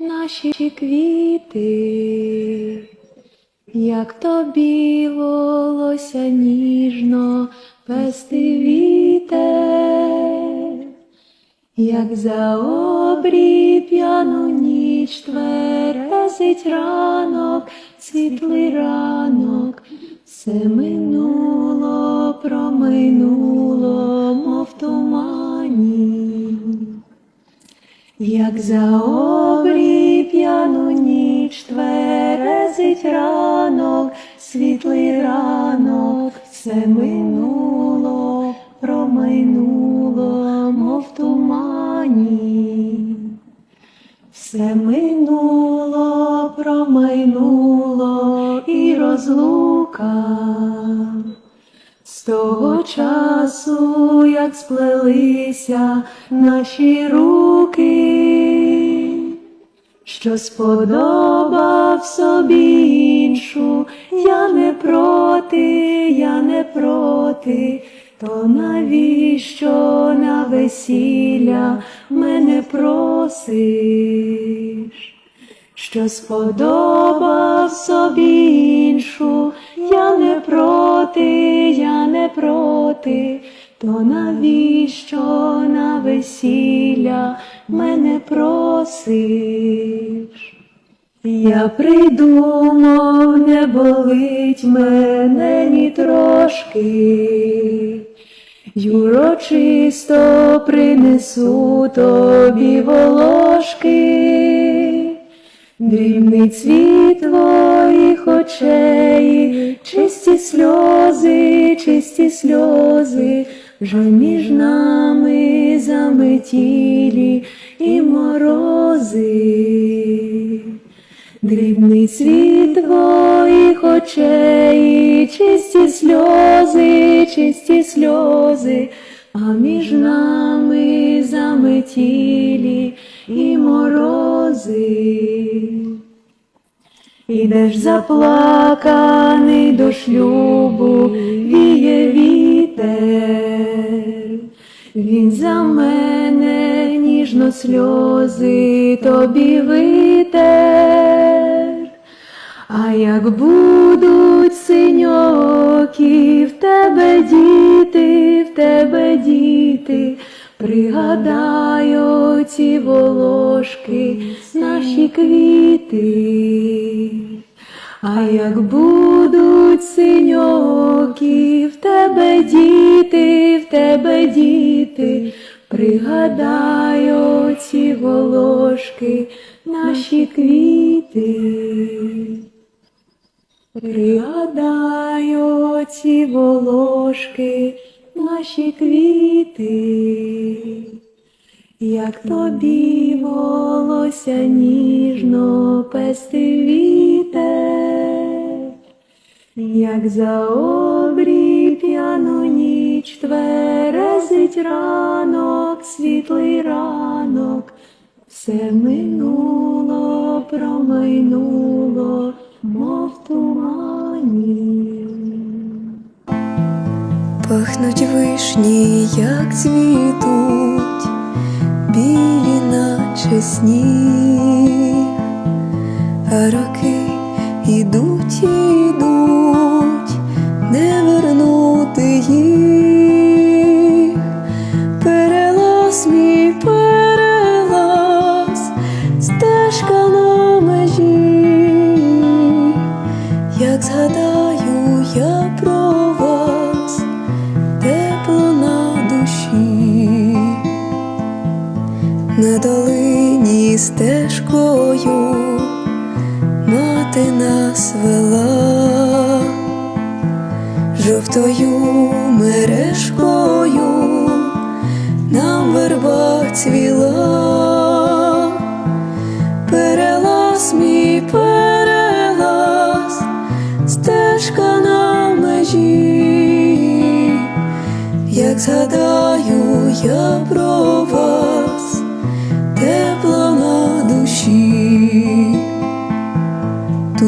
наші квіти, як тобі волосся ніжно пести вітер, як за обрій п'яну ніч тверезить ранок, світлий ранок, все минуло, проминуло, мов тумані. Як за обрій тверезить ранок, світлий ранок, все минуло, промайнуло, мов тумані. Все минуло, промайнуло і розлука. З того часу, як сплелися наші руки, що сподобав собі іншу, я не проти, я не проти, то навіщо на весілля мене просиш? що сподобав собі іншу, я не проти, я не проти, то навіщо на весілля мене просиш? Я придумав, не болить мене ні трошки. Юрочисто принесу тобі волошки. Дрібний цвіт твоїх очей, чисті сльози, чисті сльози, вже між нами заметілі і морози. Дрібний цвіт твоїх очей, чисті сльози, чисті сльози, а між нами заметілі і морози. Ідеш заплаканий до шлюбу, сльози тобі витер. А як будуть синьокі в тебе діти, в тебе діти, пригадаю ці волошки, наші квіти. А як будуть синьокі в тебе діти, в тебе діти, пригадаю волошки, наші квіти. Пригадаю ці волошки, наші квіти, як тобі волосся ніжно пести вітер, як за обрій п'яну ніч тверезить ранок, світлий ранок, все минуло, промайнуло, мов тумані. Пахнуть вишні, як цвітуть, білі, наче сніг, а роки ідуть, ідуть, долині стежкою мати нас вела, жовтою мережкою нам верба цвіла, перелаз мій стежка на межі, як згадаю я про вас,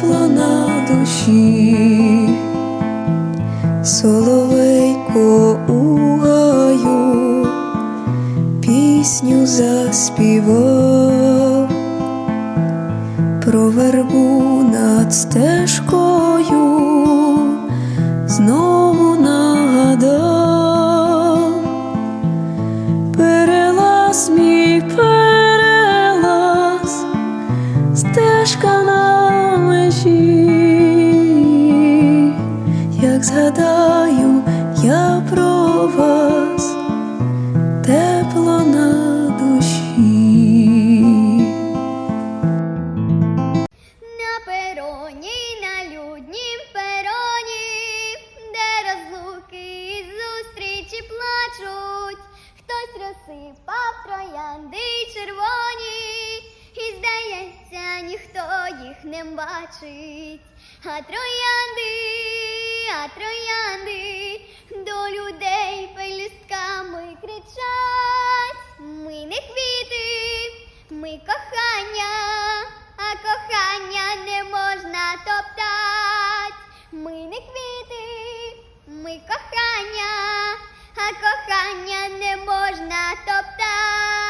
тепло на душі, соловейко у гаю, пісню заспівав. Про вербу над стежкою про вас, тепло на душі. На пероні, на люднім пероні, де розлуки і зустрічі плачуть, хтось розсипав троянди червоні, і здається, ніхто їх не бачить. А троянди, я троянди до людей пелюстками кричать. Ми не квіти, ми кохання, а кохання не можна топтать. Ми не квіти, ми кохання, а кохання не можна топтать.